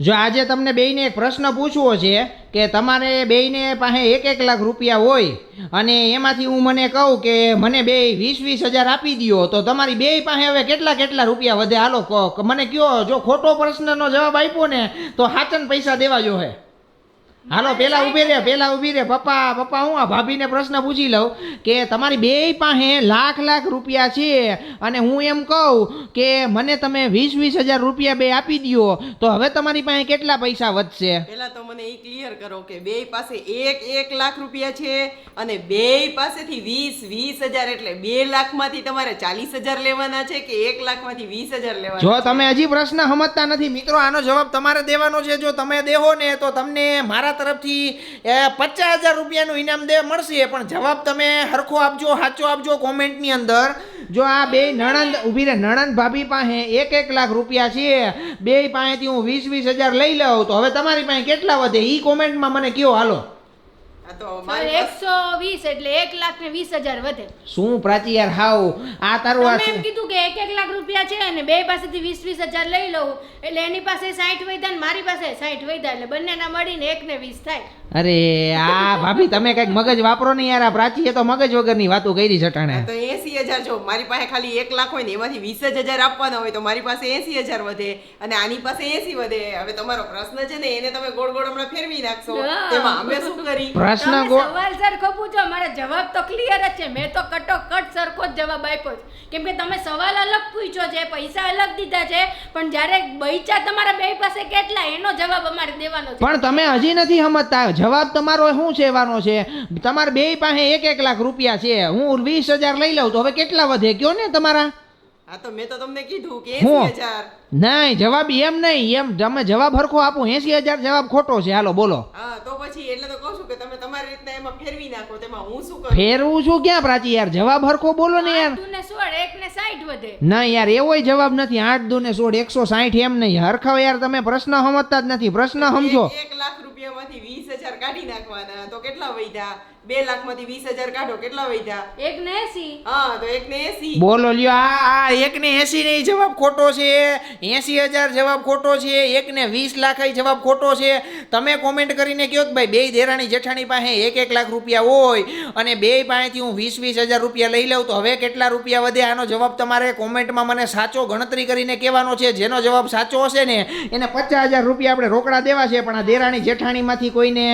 જો આજે તમને બેયને એક પ્રશ્ન પૂછવો છે કે તમારે બેયને પાસે એક એક લાખ રૂપિયા હોય અને એમાંથી હું મને કહું કે મને બે વીસ વીસ હજાર આપી દ્યો, તો તમારી બેય પાસે હવે કેટલા કેટલા રૂપિયા વધે? હાલો કહો મને કયો, જો ખોટો પ્રશ્નનો જવાબ આપ્યો ને, તો હાચન પૈસા દેવા જો હે. હાલો પેલા ઊભી રે પેલા ઊભી રે. પપ્પા પપ્પા હું આ ભાભીને પ્રશ્ન પૂછી લઉં કે તમારી બેય પાસે લાખ લાખ રૂપિયા છે અને હું એમ કહું કે મને તમે વીસ વીસ હજાર રૂપિયા બે આપી દ્યો તો હવે તમારી પાસે કેટલા પૈસા વધશે? પેલા તો મને એ ક્લિયર કરો કે બે પાસે એક એક લાખ રૂપિયા છે અને બે પાસેથી વીસ વીસ હજાર એટલે બે લાખમાંથી તમારે ચાલીસ હજાર લેવાના છે કે એક લાખમાંથી વીસ હજાર લેવાના જો તમે હજી પ્રશ્ન સમજતા નથી મિત્રો આનો જવાબ તમારે દેવાનો છે. જો તમે દેહો ને તો તમને મારા તરફથી પચાસ હજાર રૂપિયાનું ઇનામ દે, મળશે. પણ જવાબ તમે હરખો આપજો, સાચો આપજો કોમેન્ટની અંદર. જો આ બે નણંદ ઊભી રહે, નણંદ ભાભી પાસે એક એક લાખ રૂપિયા છે બે પાસેથી હું વીસ વીસ હજાર લઈ લઉં, તો હવે તમારી પાસે કેટલા વધે? એ કોમેન્ટમાં મને કયો હાલો. એકસો વીસ એટલે એક લાખ ને વીસ હજાર વધે. શું પ્રાચી યાર? હાવ આ તારું આ એમ કીધું કે એક એક લાખ રૂપિયા છે અને બે પાસેથી વીસ વીસ હજાર લઈ લઉં. એટલે એની પાસે સાઠ વૈધા ને મારી પાસે સાઠ વૈધા એટલે બંનેના મળીને એક ને વીસ થાય. અરે આ ભાભી તમે કંઈક મગજ વાપરો ને યાર આ પ્રાચીએ તો મગજ વગરની વાતો કરી છટાણે તો એસી હજાર જો મારી પાસે ખાલી એક લાખ હોય ને એમાંથી વીસ જ હજાર આપવાના હોય તો મારી પાસે એસી હજાર વધે અને આની પાસે એસી વધે. હવે તમારો પ્રશ્ન છે ને એને તમે ગોળ ગોળ હમણાં ફેરવી નાખશો. તેમાં અમે શું કરી? પ્રશ્ન સવાલ સરખો પૂછો મારા જવાબ તો ક્લિયર જ છે. મેં તો કટો કટ સરખો જ જવાબ આપ્યો છે. કેમ કે તમે સવાલ અલગ પૂછ્યો છે પૈસા અલગ દીધા છે પણ જ્યારે બૈચા તમારા બે પાસે કેટલા એનો જવાબ અમારે દેવાનો છે. પણ તમે હજી નથી સમજતા. જવાબ તમારો શું સેવાનો છે? તમારે બે પાસે એક એક લાખ રૂપિયા છે. હું વીસ હજાર લઈ લઉં તો હવે કેટલા વધે? કયો ને તમારા? હા તો મેં તો તમને કીધું કે હું? એસી હજાર. નહીં જવાબ એમ નહીં. એમ તમે જવાબ હરખો આપો. એસી હજાર જવાબ ખોટો છે. હાલો બોલો. હા તો પછી એટલે તો કહું છું કે તમે તમારી રીતના એમાં ફેરવી નાખો. તેમાં હું શું કરું? ફેરવું છું ક્યાં પ્રાચી યાર? જવાબ હરખો બોલો ને યાર. આઠ ને એક ને સાઠ વધે. ના યાર એવોય જવાબ નથી. આઠ દુ ને સોળ એકસો સાઠ એમ નહીં. હરખાવ યાર તમે પ્રશ્ન સમજતા જ નથી. પ્રશ્ન સમજો. એક- એક લાખ રૂપિયામાંથી વીસ હજાર કાઢી નાખવાના. તો કેટલા વૈધા? બે લાખમાંથી વીસ હજાર કાઢો કેટલા વૈધા એક ને એસી. હા તો એક ને એસી. બોલો લ્યો આ આ એક ને એસી ને જવાબ ખોટો છે. એસી હજાર જવાબ ખોટો છે એક ને વીસ લાખ જવાબ ખોટો છે. તમે કોમેન્ટ કરીને કહો કે ભાઈ બે દેરાણી જેઠાણી પાસે એક એક લાખ રૂપિયા હોય અને બે પાસેથી હું વીસ વીસ હજાર રૂપિયા લઈ લઉં તો હવે કેટલા રૂપિયા વધે? આનો જવાબ તમારે કોમેન્ટમાં મને સાચો ગણતરી કરીને કહેવાનો છે. જેનો જવાબ સાચો હશે ને એને પચાસ હજાર રૂપિયા આપણે રોકડા દેવા છે પણ આ દેરાણી જેઠાણીમાંથી કોઈને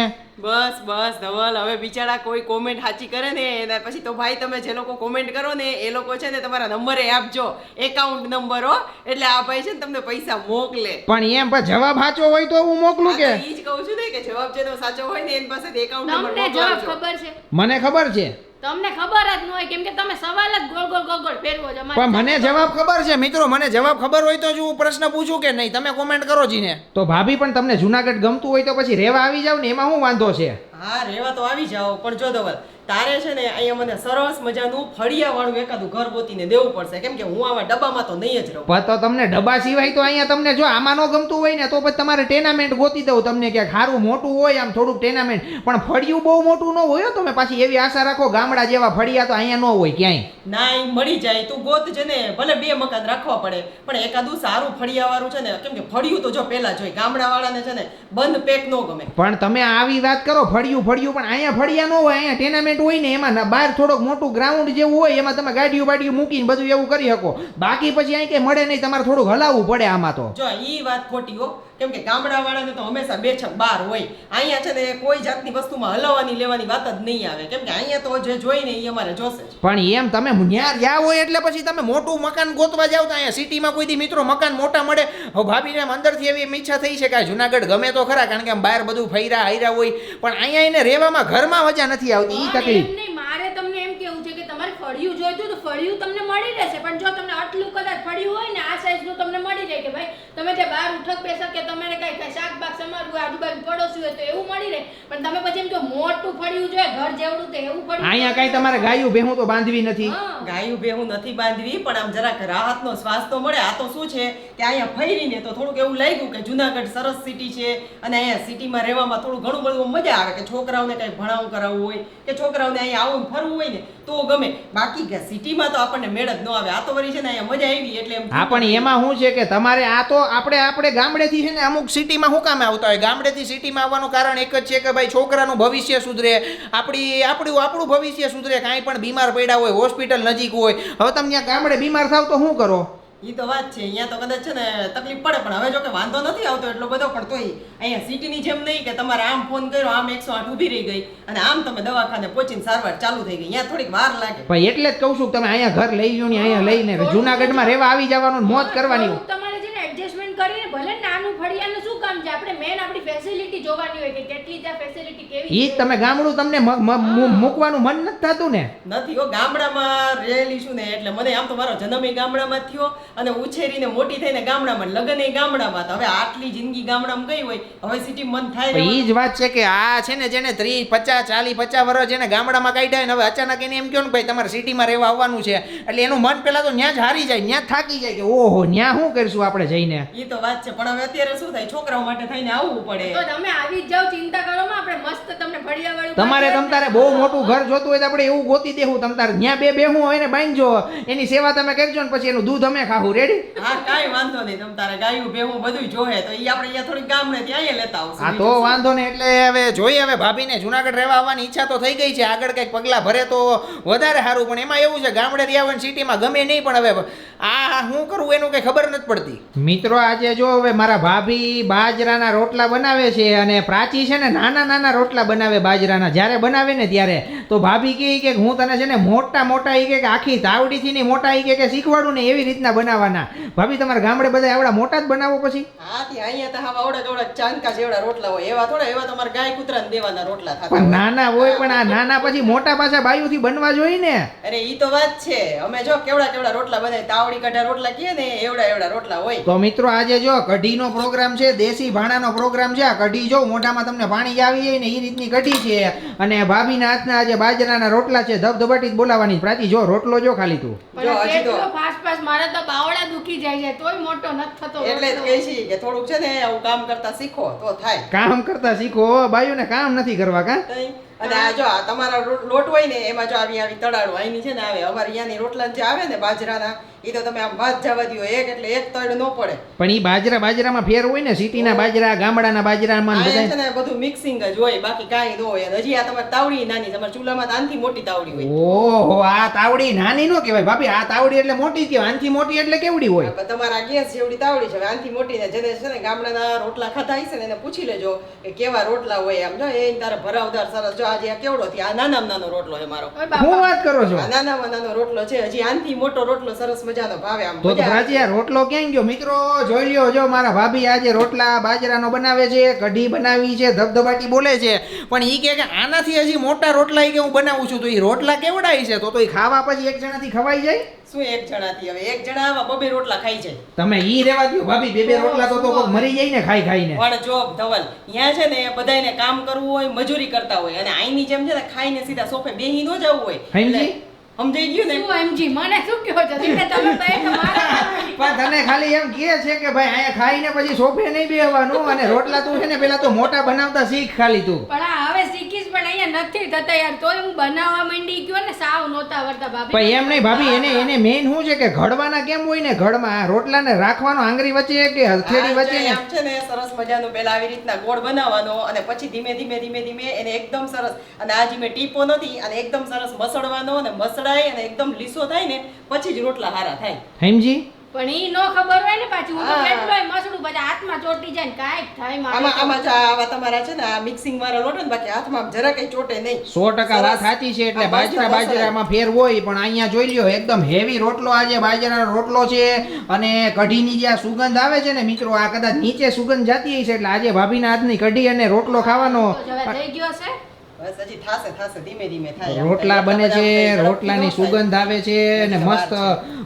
બસ બસ ધવલ. હવે બિચારા કોઈ કોમેન્ટ સાચી કરે ને એના પછી તો ભાઈ તમે જે લોકો કોમેન્ટ કરો ને એ લોકો છે ને તમારા નંબરે આપજો. એકાઉન્ટ નંબર હો. એટલે આ ભાઈ છે ને તમને પૈસા મોકલે. પણ એમ પણ જવાબ સાચો હોય તો હું મોકલું કે? ઈ જ કહું છું ને કે જવાબ જેનો સાચો હોય ને એની પાસે એકાઉન્ટ નંબર મોકલજો. જવાબ ખબર છે? મને ખબર છે. તમને ખબર જ ન હોય કેમ કે તમે સવાલ જ ગોળ ગોળ ગોળ ગોળ ફેરવો છો. પણ મને જવાબ ખબર છે મિત્રો મને જવાબ ખબર હોય તો જ હું પ્રશ્ન પૂછું કે નહીં? તમે કોમેન્ટ કરો જીને. તો ભાભી પણ તમને જુનાગઢ ગમતું હોય તો પછી રહેવા આવી જાવ ને એમાં શું વાંધો છે? હા રેવા તો આવી જાઓ પણ જો ધવલ તારે છે ને અહીંયા મને સરસ મજાનું ફળિયાવાળું એકાદું ઘર ગોતીને દેવું પડશે. કેમ કે હું આવા ડબ્બામાં તો નહીં જ રહું. તો તમને ડબ્બા સિવાય તો અહીંયા તમને જો આમાં ન ગમતું હોય ને તો પછી તમારે ટેનામેન્ટ ગોતી દઉં તમને ક્યાંક સારું મોટું હોય આમ થોડુંક ટેનામેન્ટ પણ ફળિયું બહુ મોટું ન હોય તમે પાછી એવી આશા રાખો ગામડા જેવા ફળિયા તો અહીંયા ન હોય ક્યાંય. ના મળી જાય. તું ગોત છે ને ભલે બે મકાન રાખવા પડે પણ એકાદું સારું ફળિયાવાળું છે ને કેમ કે ફળિયું તો જો પહેલા જોઈ ગામડાવાળાને છે ને બંધ પેક ન ગમે. પણ તમે આવી વાત કરો ફળિયું ફળિયું પણ અહીંયા ફળિયા ન હોય, અહીંયા ટેનામેન્ટ હોય ને, એમાં બહાર થોડોક મોટું ગ્રાઉન્ડ જેવું હોય, એમાં તમે ગાડીઓ બાડીઓ મૂકીને બધું એવું કરી શકો. બાકી પછી અહીં કંઈ મળે નહીં, તમારે થોડુંક હલાવવું પડે આમાં તો. જો એ વાત ખોટી હો. કેમ કે ગામડા વાળાને તો હંમેશા બેઠક બાર હોય. અહીંયા છે ને કોઈ જાતની વસ્તુમાં હલાવવાની લેવાની વાત જ નહીં આવે. કેમ કે અહીંયા તો જે જોઈ ને એ અમારે જોશે જ. પણ એમ તમે ન્યા ગયા હોય એટલે પછી તમે મોટું મકાન ગોતવા જાવ તો અહીંયા સિટીમાં કોઈ દી મિત્રો મકાન મોટા મળે? હવે ભાભીને આમ અંદરથી એવી એમ ઈચ્છા થઈ છે કે જુનાગઢ ગમે તો ખરા કારણ કે આમ બહાર બધું ફૈરા હાયરા હોય. પણ અહીંયા એને રહેવામાં ઘરમાં મજા નથી આવતી એ તકલીફ. નહીં, મારે તમને એમ કેવું છે કે તમારે ફળિયું જોઈતું તો ફળિયું તમને મળી રહેશે. પણ જો તમને આટલું કદાચ ફળિયું હોય ને આ સાઈઝનું તમને મળી જાય કે ભાઈ તમે જે બહાર ઉઠક બેસક કે તમારે કઈ શાકભાગ શાક બાક સમારવું આજુબાજુ પડોશી હોય તો એવું મળી રહે. પણ તમે પછી એમ જો મોટું ફળિયું જોઈએ ઘર જેવડું તો એવું ફળિયું અહીંયા કાંઈ તમારે ગાયું ભેહું તો બાંધવી નથી. ગાયું ભેહું નથી બાંધવી પણ આમ જરાક રાહતનો શ્વાસ તો મળે. આ તો શું છે કે અહીંયા ફરીને તો થોડુંક એવું લાગ્યું કે જુનાગઢ સરસ સિટી છે અને અહીંયા સિટીમાં રહેવામાં થોડું ઘણું બધું મજા આવે કે છોકરાઓને કંઈ ભણાવું કરાવવું હોય કે છોકરાઓને અહીંયા આવું ફરવું હોય ને તો ગમે. બાકી કે સિટીમાં તો આપણને મેળ જ ન આવે. આ તો વળી છે ને અહીંયા મજા આવી એટલે એમ હા પણ એમાં શું છે કે તમારે આ તો આપણે આપણે ગામડેથી છે ને અમુક સિટીમાં શું કામે આવતા હોય? ગામડેથી સિટીમાં આવવાનું કારણ એક જ છે કે ભાઈ છોકરાનું ભવિષ્ય સુધરે આપણી આપણું આપણું ભવિષ્ય સુધરે કાંઈ પણ બીમાર પડ્યા હોય હોસ્પિટલ નજીક હોય હવે તમે ત્યાં ગામડે બીમાર થાવ તો શું કરો? ઈ તો વાત છે અહીંયા તો કદાચ છે ને તકલીફ પડે પણ હવે જો કે વાંધો નથી આવતો એટલો બધો પણ તોય અહીંયા સિટીની જેમ નહીં કે તમારે આમ ફોન કર્યો આમ એકસો આઠ ઊભી રહી ગઈ અને આમ તમે દવાખાને પહોંચીને સારવાર ચાલુ થઈ ગઈ અહીંયા થોડીક વાર લાગે. ભાઈ એટલે જ કહું છું તમે અહીંયા ઘર લઈ લો ને અહીંયા લઈને જુનાગઢમાં રહેવા આવી જવાનું મોત મોજ કરવાની થોડુંક તમારે છે ને એડજસ્ટમેન્ટ કરીને ભલે નાનું ફળિયાનું શું કામ છે? આપણે મેન આપણી ફેસિલિટી જોવાની હોય કે કેટલી ત્યાં ફેસિલિટી કેવી ઈ તમે ગામડું તમને મૂકવાનું મન નથી થતું ને. નથી હો ગામડામાં રહેલી છું ને એટલે મને આમ તો મારો જન્મ એ ગામડામાં થયો અને ઉછેરીને મોટી થઈને ગામડામાં લગ્ન એ ગામડામાં. તો હવે આટલી જિંદગી ગામડામાં ગઈ હોય હવે સિટી મન થાય પણ ઈ જ વાત છે કે આ છે ને જેને ત્રીસ પચાસ ચાલીસ પચાસ વર્ષ જેને ગામડામાં કાઢ્યા ને હવે અચાનક એને એમ કહો ને ભાઈ તમારે સિટીમાં રહેવા આવવાનું છે. એટલે એનું મન પેલા તો ન્યા જ હારી જાય ન્યા થાકી જાય કે ઓહો ન્યા શું કરશું આપણે જઈને? તો વાત છે પણ હવે અત્યારે શું થાય? છોકરાઓ માટે થઈને આવવું પડે. તો તમે આવી જ જાઓ ચિંતા કરો માં આપણે મસ્ત તમને ફળિયાવાળું તમારે તમ તારે બહુ મોટું ઘર જોતું હોય તો આપણે એવું ગોતી દેવું. તમતારે ન્યા બે બેહું હોય ને બાંધજો. એની સેવા તમે કરજો ને પછી એનું દૂધ અમે ખાવું રેડી હા કાઈ વાંધો નહીં. તમ તારે ગાયું ભેહું બધું જોહે. તો ઈ આપણે અહીંયા થોડીક ગામડે ને ત્યાં લેતા આવશું. હા તો વાંધો નહીં. એટલે હવે જોઈએ હવે ભાભીને જુનાગઢ રહેવા આવવાની ઈચ્છા તો થઈ ગઈ છે. આગળ કંઈક પગલાં ભરે તો વધારે સારું. પણ એમાં એવું છે ગામડે રહ્યા હોય સિટીમાં ગમે નહીં પણ હવે આ શું કરવું એનું કંઈ ખબર નથી પડતી. મિત્રો આજે જો હવે મારા ભાભી બાજરાના રોટલા બનાવે છે અને પ્રાચી છે ને નાના નાના રોટલા બનાવે બાજરાના જ્યારે બનાવે ને ત્યારે તો ભાભી કહે કે હું તને છે ને મોટા મોટા એ કે આખી તાવડીથી ને મોટા એ કે શીખવાડું ને એવી રીતના બનાવવાના ભાભી તમારા ગામડે બધા આવડા મોટા જ બનાવો પછી? હા અહીંયા તો હા આવડા કવડા ચાંદકા જેવડા રોટલા હોય એવા થોડા એવા તમારે ગાય કૂતરાને દેવાના રોટલા થાય પણ નાના હોય પણ આ નાના પછી મોટા પાછા બાયુથી બનવા જોઈએ ને. અરે ઈ તો વાત છે. અમે જો કેવડા કેવડા રોટલા બનાવી તાવડી કાઢા રોટલા કીએ ને એવડા એવડા રોટલા હોય. તો મિત્રો આજે જો કઢીનો પ્રોગ્રામ છે દેશી ભાણાનો પ્રોગ્રામ છે આ કઢી જો મોઢામાં તમને પાણી આવી જાય ને એ રીતની કઢી છે. અને ભાભીના હાથના આજે બાજરાના રોટલા છે ધબધબાટી જ બોલાવાની. પ્રાચી જો રોટલો જો ખાલી તું. જો હજી તો- ફાસ્ટ ફાસ્ટ મારે તો બાવળા દુખી જાય છે તોય મોટો નથી થતો એટલે કહે છે કે થોડુંક છે ને આવું કામ કરતા શીખો તો થાય. કામ કરતા શીખો બાયુને કામ નથી કરવા કા? અને આ જો આ તમારા લોટ હોય ને એમાં જો આવી આવી તળાડું અહીંની છે ને આવે અમારે અહીંયાની રોટલા જે આવે ને બાજરાના એ તો તમે આમ વાત જવા દો એક એટલે એક તળ ન પડે. પણ ઈ બાજરા બાજરામાં ફેર હોય ને સિટીના બાજરા ગામડાના બાજરામાં ને છે ને બધું મિક્સિંગ જ હોય બાકી કાંઈ ન હોય. હજી આ તમારી તાવડી નાની તમારા ચૂલામાં આનથી મોટી તાવડી હોય. ઓહો આ તાવડી નાની નો કહેવાય. ભાભી આ તાવડી એટલે મોટી કહેવાય. આનથી મોટી એટલે કેવડી હોય? તમારા ગેસ જેવડી તાવડી છે. આનથી મોટી ને જેને છે ને ગામડાના રોટલા ખાતા હશે ને એને પૂછી લેજો કે કેવા રોટલા હોય આમ જો એ તારે ભરાવદાર સરસ જો આજે આ કેવડો થી આ નાનામાં નાનો રોટલો છે મારો. હું વાત કરો છો? નાનામાં નાનો રોટલો છે. હજી આનથી મોટો રોટલો સરસ મજાનો ભાવે આમ તો રોટલો ક્યાં ગયો? મિત્રો જોઈ લ્યો જો મારા ભાભી આજે રોટલા બાજરાનો બનાવે છે કઢી બનાવી છે ધબધબાટી બોલે છે. પણ ઈ કે આનાથી હજી મોટા રોટલા કે હું બનાવું છું. તો ઈ રોટલા કેવડાય છે? તો તો ઈ ખાવા પછી એક જણાથી ખવાઈ જાય? શું એક જણાથી? હવે એક જણા આવા બબે રોટલા ખાઈ જાય. તમે ઈ રેવા દ્યો ભાભી. બે બે રોટલા તો તો મરી જાય ને ખાઈ ખાઈને. પણ જો ધવલ ત્યાં છે ને બધાયને કામ કરવું હોય મજૂરી કરતા હોય. અને આઈની જેમ છે ને ખાઈને સીધા સોફે બેહી ન જવું હોય. સમજાઈ ગયું ને? શું એમજી મને શું કહો છો? તમે તો એ પણ તને ખાલી એમ કહે છે કે ભાઈ અહીંયા ખાઈને પછી સોફે નહીં બેહવાનું અને રોટલા તું છે ને પેલા તો મોટા બનાવતા શીખ ખાલી તું. પણ આ પણ અહીંયા નથી થતા યાર તોય હું બનાવવા માંડી ગયો ને સાવ નહોતા આવડતા ભાભી. પણ એમ નહીં ભાભી એને એને મેઇન શું છે કે ઘડવાના કેમ હોય ને? ઘડમાં આ રોટલાને રાખવાનો આંગળી વચ્ચે કે હથેળી વચ્ચે ને? છે ને સરસ મજાનું પેલા આવી રીતના ગોળ બનાવવાનો અને પછી ધીમે ધીમે ધીમે ધીમે એને એકદમ સરસ અને આજે મેં ટીપો નથી અને એકદમ સરસ મસળવાનો અને મસળાય અને એકદમ લીસો થાય ને પછી જ રોટલા હારા થાય. સમજી પણ ઈ નો ખબર હોય ને પાછી હું તો. કેટલોય મસડું પછી હાથમાં ચોટી જાય ને કાંઈક થાય મારે આમાં આમાં જો આવા તમારા છે ને આ મિક્સિંગ વાળા લોટો ને બાકી હાથમાં જરા કઈ ચોટે નહીં. સો ટકા વાત સાચી છે એટલે બાજરા બાજરામાં ફેર હોય પણ અહીંયા જોઈ લ્યો એકદમ હેવી રોટલો આજે બાજરાનો રોટલો છે અને કઢીની જે આ સુગંધ આવે છે ને મિત્રો આ કદાચ નીચે સુગંધ જાતી હશે એટલે આજે ભાભીના હાથની કઢી અને રોટલો ખાવાનો. થઈ ગયો છે. રોટલા બને છે રોટલાની સુગંધ આવે છે અને મસ્ત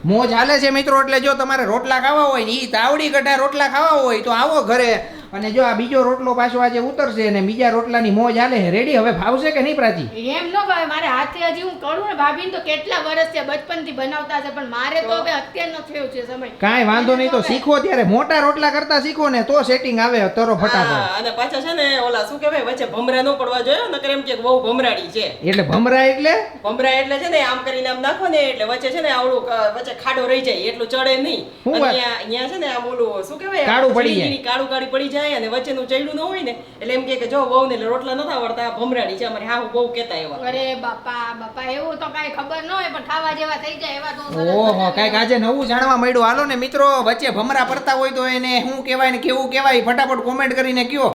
મોજ હાલે છે મિત્રો. એટલે જો તમારે રોટલા ખાવા હોય ને એ તાવડી કઢા રોટલા ખાવા હોય તો આવો ઘરે અને જો આ બીજો રોટલો પાછો આજે ઉતરશે અને બીજા રોટલાની મોજ હાલે રેડી હવે ભાવશે કે નહીં પ્રાચી? એમ ન ભાવે મારે હાથે હજી હું કરું ને ભાભીને તો કેટલા વર્ષ છે બચપનથી બનાવતા છે પણ મારે તો હવે અત્યારનો થયો છે સમય. કાંઈ વાંધો નહીં તો શીખો ત્યારે. મોટા રોટલા કરતા શીખો ને તો સેટિંગ આવે તરો ફટાફટ. અને પાછા છે ને ઓલા શું કહેવાય વચ્ચે ભમરા ન પડવા જોઈએ નકર એમ કે બહુ ભમરાડી છે. એટલે ભમરા એટલે? ભમરા એટલે છે ને આમ કરીને આમ નાખો ને એટલે વચ્ચે છે ને આવડું વચ્ચે ખાડો રહી જાય એટલું ચડે નહીં. અહીંયા અહીંયા છે ને આમ ઓલું શું કહેવાય કાળું પડી જાય. કાળું કાળી પડી જાય અને વચ્ચેનું ચડ્યું ન હોય ને એટલે એમ કે જો વહુ ને એટલે રોટલા નતા આવડતા ભમરાડી છે અમારે હા હું બહુ કહેતા એવા. અરે બાપા બાપા એવું તો કાંઈ ખબર ન હોય પણ ખાવા જેવા થઈ જાય એવા તો ઓહો કાંઈક આજે નવું જાણવા મળ્યું હાલો ને મિત્રો વચ્ચે ભમરા પડતા હોય તો એને શું કહેવાય ને કેવું કહેવાય ફટાફટ કોમેન્ટ કરીને કયો.